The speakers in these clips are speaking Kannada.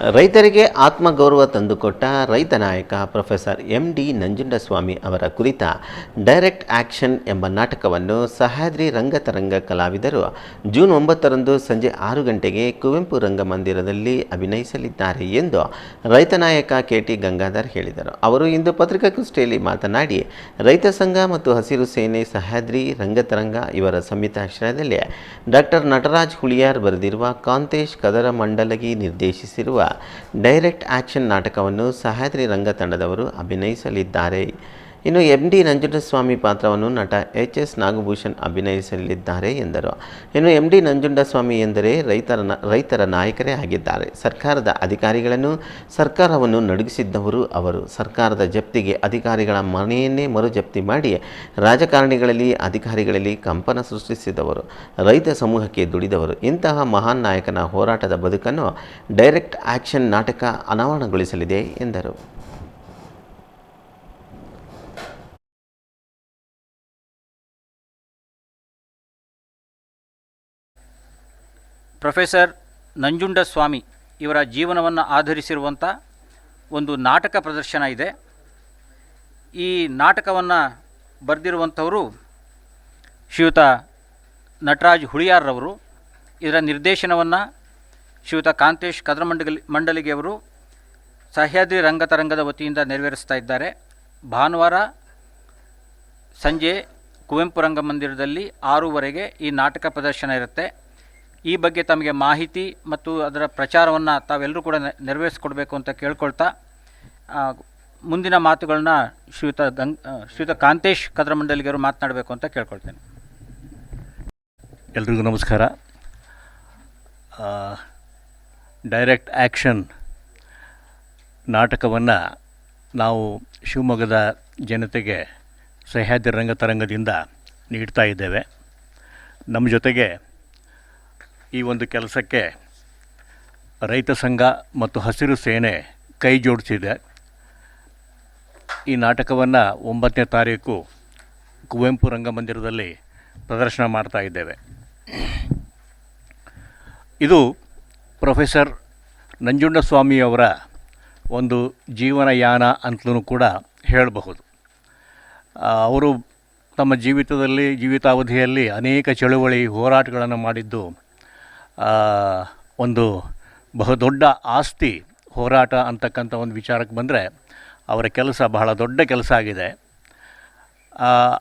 ರೈತರಿಗೆ ಆತ್ಮಗೌರವ ತಂದುಕೊಟ್ಟ ರೈತ ನಾಯಕ ಪ್ರೊಫೆಸರ್ ಎಂ ಡಿ ನಂಜುಂಡಸ್ವಾಮಿ ಅವರ ಕುರಿತ ಡೈರೆಕ್ಟ್ ಆಕ್ಷನ್ ಎಂಬ ನಾಟಕವನ್ನು ಸಹ್ಯಾದ್ರಿ ರಂಗತರಂಗ ಕಲಾವಿದರು ಜೂನ್ ಒಂಬತ್ತರಂದು ಸಂಜೆ ಆರು ಗಂಟೆಗೆ ಕುವೆಂಪು ರಂಗಮಂದಿರದಲ್ಲಿ ಅಭಿನಯಿಸಲಿದ್ದಾರೆ ಎಂದು ರೈತ ನಾಯಕ ಕೆ ಟಿ ಗಂಗಾಧರ್ ಹೇಳಿದರು. ಅವರು ಇಂದು ಪತ್ರಿಕಾಗೋಷ್ಠಿಯಲ್ಲಿ ಮಾತನಾಡಿ, ರೈತ ಸಂಘ ಮತ್ತು ಹಸಿರು ಸೇನೆ ಸಹ್ಯಾದ್ರಿ ರಂಗತರಂಗ ಇವರ ಸಂಯುಕ್ತಾಶ್ರಯದಲ್ಲಿ ಡಾಕ್ಟರ್ ನಟರಾಜ್ ಹುಳಿಯಾರ್ ಬರೆದಿರುವ ಕಾಂತೇಶ್ ಕದರ ಮಂಡಲಗಿ ನಿರ್ದೇಶಿಸಿರುವ ಡೈರೆಕ್ಟ್ ಆ್ಯಕ್ಷನ್ ನಾಟಕವನ್ನು ಸಹ್ಯಾದ್ರಿ ರಂಗ ತಂಡದವರು ಅಭಿನಯಿಸಲಿದ್ದಾರೆ. ಇನ್ನು ಎಂ ಡಿ ನಂಜುಂಡಸ್ವಾಮಿ ಪಾತ್ರವನ್ನು ನಟ ಎಚ್ ಎಸ್ ನಾಗಭೂಷಣ್ ಅಭಿನಯಿಸಲಿದ್ದಾರೆ ಎಂದರು. ಇನ್ನು ಎಂ ಡಿ ನಂಜುಂಡಸ್ವಾಮಿ ಎಂದರೆ ರೈತರ ರೈತರ ನಾಯಕರೇ ಆಗಿದ್ದಾರೆ. ಸರ್ಕಾರದ ಅಧಿಕಾರಿಗಳನ್ನು, ಸರ್ಕಾರವನ್ನು ನಡುಗಿಸಿದ್ದವರು ಅವರು. ಸರ್ಕಾರದ ಜಪ್ತಿಗೆ ಅಧಿಕಾರಿಗಳ ಮನೆಯನ್ನೇ ಮರು ಜಪ್ತಿ ಮಾಡಿ ರಾಜಕಾರಣಿಗಳಲ್ಲಿ, ಅಧಿಕಾರಿಗಳಲ್ಲಿ ಕಂಪನ ಸೃಷ್ಟಿಸಿದವರು. ರೈತ ಸಮೂಹಕ್ಕೆ ದುಡಿದವರು. ಇಂತಹ ಮಹಾನ್ ನಾಯಕನ ಹೋರಾಟದ ಬದುಕನ್ನು ಡೈರೆಕ್ಟ್ ಆಕ್ಷನ್ ನಾಟಕ ಅನಾವರಣಗೊಳಿಸಲಿದೆ ಎಂದರು. ಪ್ರೊಫೆಸರ್ ನಂಜುಂಡಸ್ವಾಮಿ ಇವರ ಜೀವನವನ್ನು ಆಧರಿಸಿರುವಂಥ ಒಂದು ನಾಟಕ ಪ್ರದರ್ಶನ ಇದೆ. ಈ ನಾಟಕವನ್ನು ಬರೆದಿರುವಂಥವರು ಶ್ರೀಯುತ ನಟರಾಜ್ ಹುಳಿಯಾರ್ರವರು, ಇದರ ನಿರ್ದೇಶನವನ್ನು ಶ್ರೀಯುತ ಕಾಂತೇಶ್ ಕದ್ರಮಂಡಲಿ ಮಂಡಳಿಗೆಯವರು ಸಹ್ಯಾದ್ರಿ ರಂಗತರಂಗದ ವತಿಯಿಂದ ನೆರವೇರಿಸ್ತಾ ಇದ್ದಾರೆ. ಭಾನುವಾರ ಸಂಜೆ ಕುವೆಂಪು ರಂಗಮಂದಿರದಲ್ಲಿ ಆರೂವರೆಗೆ ಈ ನಾಟಕ ಪ್ರದರ್ಶನ ಇರುತ್ತೆ. ಈ ಬಗ್ಗೆ ತಮಗೆ ಮಾಹಿತಿ ಮತ್ತು ಅದರ ಪ್ರಚಾರವನ್ನು ತಾವೆಲ್ಲರೂ ಕೂಡ ನೆರವೇರಿಸ್ಕೊಡ್ಬೇಕು ಅಂತ ಕೇಳ್ಕೊಳ್ತಾ ಮುಂದಿನ ಮಾತುಗಳನ್ನ ಶ್ರೀಯುತ ಗಂಗ್ ಶ್ರೀಯುತ ಕಾಂತೇಶ್ ಕದ್ರಮಂಡಲಿಗರು ಮಾತನಾಡಬೇಕು ಅಂತ ಕೇಳ್ಕೊಳ್ತೇನೆ. ಎಲ್ರಿಗೂ ನಮಸ್ಕಾರ. ಡೈರೆಕ್ಟ್ ಆ್ಯಕ್ಷನ್ ನಾಟಕವನ್ನು ನಾವು ಶಿವಮೊಗ್ಗದ ಜನತೆಗೆ ಸಹ್ಯಾದ್ರಿ ರಂಗತರಂಗದಿಂದ ನೀಡ್ತಾ ಇದ್ದೇವೆ. ನಮ್ಮ ಜೊತೆಗೆ ಈ ಒಂದು ಕೆಲಸಕ್ಕೆ ರೈತ ಸಂಘ ಮತ್ತು ಹಸಿರು ಸೇನೆ ಕೈ ಜೋಡಿಸಿದೆ. ಈ ನಾಟಕವನ್ನು ಒಂಬತ್ತನೇ ತಾರೀಕು ಕುವೆಂಪು ರಂಗಮಂದಿರದಲ್ಲಿ ಪ್ರದರ್ಶನ ಮಾಡ್ತಾ ಇದ್ದೇವೆ. ಇದು ಪ್ರೊಫೆಸರ್ ನಂಜುಂಡಸ್ವಾಮಿಯವರ ಒಂದು ಜೀವನಯಾನ ಅಂತಲೂ ಕೂಡ ಹೇಳಬಹುದು. ಅವರು ತಮ್ಮ ಜೀವಿತದಲ್ಲಿ ಜೀವಿತಾವಧಿಯಲ್ಲಿ ಅನೇಕ ಚಳುವಳಿ ಹೋರಾಟಗಳನ್ನು ಮಾಡಿದ್ದು ಒಂದು ಬಹುದೊಡ್ಡ ಆಸ್ತಿ ಹೋರಾಟ ಅಂತಕ್ಕಂಥ ಒಂದು ವಿಚಾರಕ್ಕೆ ಬಂದರೆ ಅವರ ಕೆಲಸ ಬಹಳ ದೊಡ್ಡ ಕೆಲಸ ಆಗಿದೆ.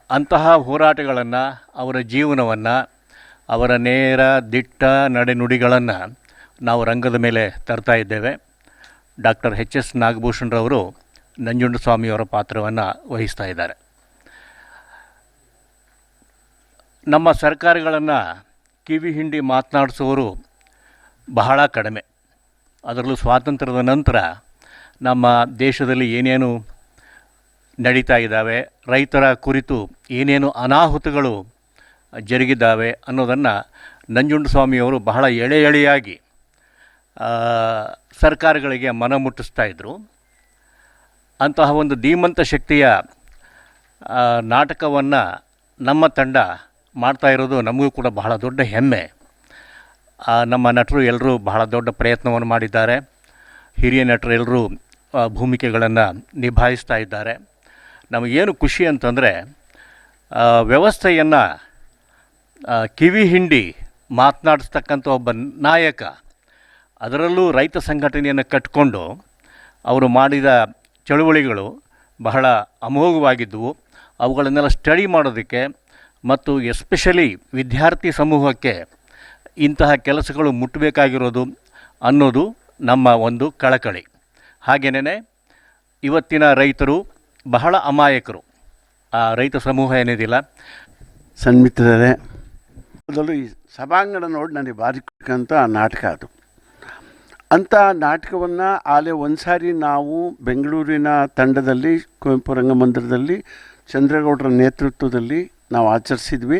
ಅಂತಹ ಹೋರಾಟಗಳನ್ನು, ಅವರ ಜೀವನವನ್ನು, ಅವರ ನೇರ ದಿಟ್ಟ ನಡೆನುಡಿಗಳನ್ನು ನಾವು ರಂಗದ ಮೇಲೆ ತರ್ತಾ ಇದ್ದೇವೆ. ಡಾಕ್ಟರ್ ಎಚ್ ಎಸ್ ನಾಗಭೂಷಣರವರು ನಂಜುಂಡಸ್ವಾಮಿಯವರ ಪಾತ್ರವನ್ನು ವಹಿಸ್ತಾ ಇದ್ದಾರೆ. ನಮ್ಮ ಸರ್ಕಾರಗಳನ್ನು ಕಿವಿ ಹಿಂಡಿ ಮಾತನಾಡಿಸುವವರು ಬಹಳ ಕಡಿಮೆ. ಅದರಲ್ಲೂ ಸ್ವಾತಂತ್ರ್ಯದ ನಂತರ ನಮ್ಮ ದೇಶದಲ್ಲಿ ಏನೇನು ನಡೀತಾ ಇದ್ದಾವೆ, ರೈತರ ಕುರಿತು ಏನೇನು ಅನಾಹುತಗಳು ಜರುಗಿದ್ದಾವೆ ಅನ್ನೋದನ್ನು ನಂಜುಂಡಸ್ವಾಮಿಯವರು ಬಹಳ ಎಳೆ ಎಳೆಯಾಗಿ ಸರ್ಕಾರಗಳಿಗೆ ಮನ ಮುಟ್ಟಿಸ್ತಾ ಇದ್ದರು ಅಂತಹ ಒಂದು ಧೀಮಂತ ಶಕ್ತಿಯ ನಾಟಕವನ್ನು ನಮ್ಮ ತಂಡ ಮಾಡ್ತಾ ಇರೋದು ನಮಗೂ ಕೂಡ ಬಹಳ ದೊಡ್ಡ ಹೆಮ್ಮೆ. ನಮ್ಮ ನಟರು ಎಲ್ಲರೂ ಬಹಳ ದೊಡ್ಡ ಪ್ರಯತ್ನವನ್ನು ಮಾಡಿದ್ದಾರೆ. ಹಿರಿಯ ನಟರು ಎಲ್ಲರೂ ಭೂಮಿಕೆಗಳನ್ನು ನಿಭಾಯಿಸ್ತಾ ಇದ್ದಾರೆ. ನಮಗೇನು ಖುಷಿ ಅಂತಂದರೆ ವ್ಯವಸ್ಥೆಯನ್ನು ಕಿವಿ ಹಿಂಡಿ ಮಾತನಾಡಿಸ್ತಕ್ಕಂಥ ಒಬ್ಬ ನಾಯಕ, ಅದರಲ್ಲೂ ರೈತ ಸಂಘಟನೆಯನ್ನು ಕಟ್ಟಿಕೊಂಡು ಅವರು ಮಾಡಿದ ಚಳುವಳಿಗಳು ಬಹಳ ಅಮೋಘವಾಗಿದ್ದವು. ಅವುಗಳನ್ನೆಲ್ಲ ಸ್ಟಡಿ ಮಾಡೋದಕ್ಕೆ ಮತ್ತು ಎಸ್ಪೆಷಲಿ ವಿದ್ಯಾರ್ಥಿ ಸಮೂಹಕ್ಕೆ ಇಂತಹ ಕೆಲಸಗಳು ಮುಟ್ಟಬೇಕಾಗಿರೋದು ಅನ್ನೋದು ನಮ್ಮ ಒಂದು ಕಳಕಳಿ. ಹಾಗೆಯೇ ಇವತ್ತಿನ ರೈತರು ಬಹಳ ಅಮಾಯಕರು. ಆ ರೈತ ಸಮೂಹ ಏನಿದಿಲ್ಲ. ಸನ್ಮಿತ್ರರೇ, ಮೊದಲು ಈ ಸಭಾಂಗಣ ನೋಡಿ ನನಗೆ ಭಾರಿ ಆ ನಾಟಕ ಅದು. ಅಂಥ ನಾಟಕವನ್ನು ಆಲೆ ಒಂದು ಸಾರಿ ನಾವು ಬೆಂಗಳೂರಿನ ತಂಡದಲ್ಲಿ, ಕುವೆಂಪು ರಂಗಮಂದಿರದಲ್ಲಿ, ಚಂದ್ರೇಗೌಡರ ನೇತೃತ್ವದಲ್ಲಿ ನಾವು ಆಚರಿಸಿದ್ವಿ.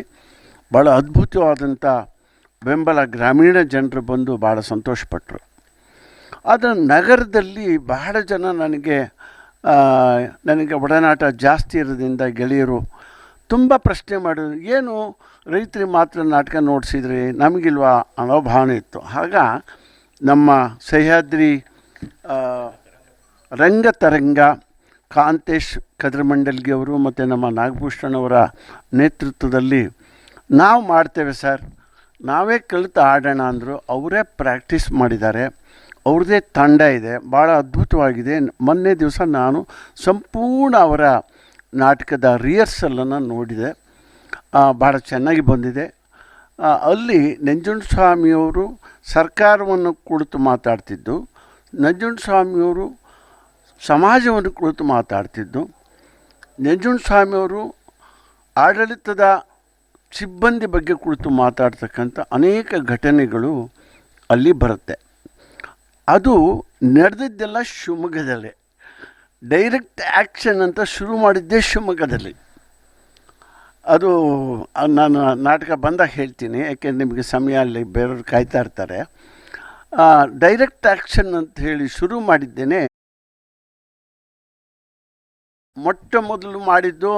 ಭಾಳ ಅದ್ಭುತವಾದಂಥ ಬೆಂಬಲ ಗ್ರಾಮೀಣ ಜನರು ಬಂದು ಭಾಳ ಸಂತೋಷಪಟ್ಟರು ಆದರೆ ನಗರದಲ್ಲಿ ಬಹಳ ಜನ ನನಗೆ ನನಗೆ ಒಡನಾಟ ಜಾಸ್ತಿ ಇರೋದ್ರಿಂದ ಗೆಳೆಯರು ತುಂಬ ಪ್ರಶ್ನೆ ಮಾಡಿದ್ರು, ಏನು ರೈತರಿಗೆ ಮಾತ್ರ ನಾಟಕ ನೋಡಿಸಿದ್ರಿ ನಮಗಿಲ್ವಾ? ಅನ್ನೋ ಭಾವನೆ ಇತ್ತು. ಆಗ ನಮ್ಮ ಸಹ್ಯಾದ್ರಿ ರಂಗ ರಂಗತರಂಗ ಕಾಂತೇಶ್ ಕದ್ರಮಂಡಲ್ಗಿ ಅವರು ಮತ್ತು ನಮ್ಮ ನಾಗಭೂಷಣ್ ಅವರ ನೇತೃತ್ವದಲ್ಲಿ ನಾವು ಮಾಡ್ತೇವೆ ಸರ್. ನಾವೇ ಕಲಿತು ಆಡೋಣ ಅಂದರು ಅವರೇ ಪ್ರಾಕ್ಟೀಸ್ ಮಾಡಿದ್ದಾರೆ. ಅವ್ರದ್ದೇ ತಂಡ ಇದೆ. ಭಾಳ ಅದ್ಭುತವಾಗಿದೆ. ಮೊನ್ನೆ ದಿವಸ ನಾನು ಸಂಪೂರ್ಣ ಅವರ ನಾಟಕದ ರಿಹರ್ಸಲನ್ನು ನೋಡಿದೆ. ಭಾಳ ಚೆನ್ನಾಗಿ ಬಂದಿದೆ. ಅಲ್ಲಿ ಅಲ್ಲಿ ನಂಜುಂಡಸ್ವಾಮಿಯವರು ಸರ್ಕಾರವನ್ನು ಕುಳಿತು ಮಾತಾಡ್ತಿದ್ದು. ನಂಜುಂಡಸ್ವಾಮಿಯವರು ಸಮಾಜವನ್ನು ಕುಳಿತು ಮಾತಾಡ್ತಿದ್ದು. ನಂಜುಂಡಸ್ವಾಮಿಯವರು ಆಡಳಿತದ ಸಿಬ್ಬಂದಿ ಬಗ್ಗೆ ಕುಳಿತು ಮಾತಾಡ್ತಕ್ಕಂಥ ಅನೇಕ ಘಟನೆಗಳು ಅಲ್ಲಿ ಬರುತ್ತೆ. ಅದು ನಡೆದಿದ್ದೆಲ್ಲ ಶಿವಮೊಗ್ಗದಲ್ಲೇ. ಡೈರೆಕ್ಟ್ ಆ್ಯಕ್ಷನ್ ಅಂತ ಶುರು ಮಾಡಿದ್ದೇ ಶಿವಮೊಗ್ಗದಲ್ಲಿ. ಅದು ನಾನು ನಾಟಕ ಬಂದಾಗ ಹೇಳ್ತೀನಿ, ಯಾಕೆಂದ್ರೆ ನಿಮಗೆ ಸಮಯ ಅಲ್ಲಿ ಬೇರೆಯವ್ರು ಕಾಯ್ತಾ ಇರ್ತಾರೆ. ಡೈರೆಕ್ಟ್ ಆ್ಯಕ್ಷನ್ ಅಂತ ಹೇಳಿ ಶುರು ಮಾಡಿದ್ದೇನೆ ಮೊಟ್ಟ ಮೊದಲು ಮಾಡಿದ್ದು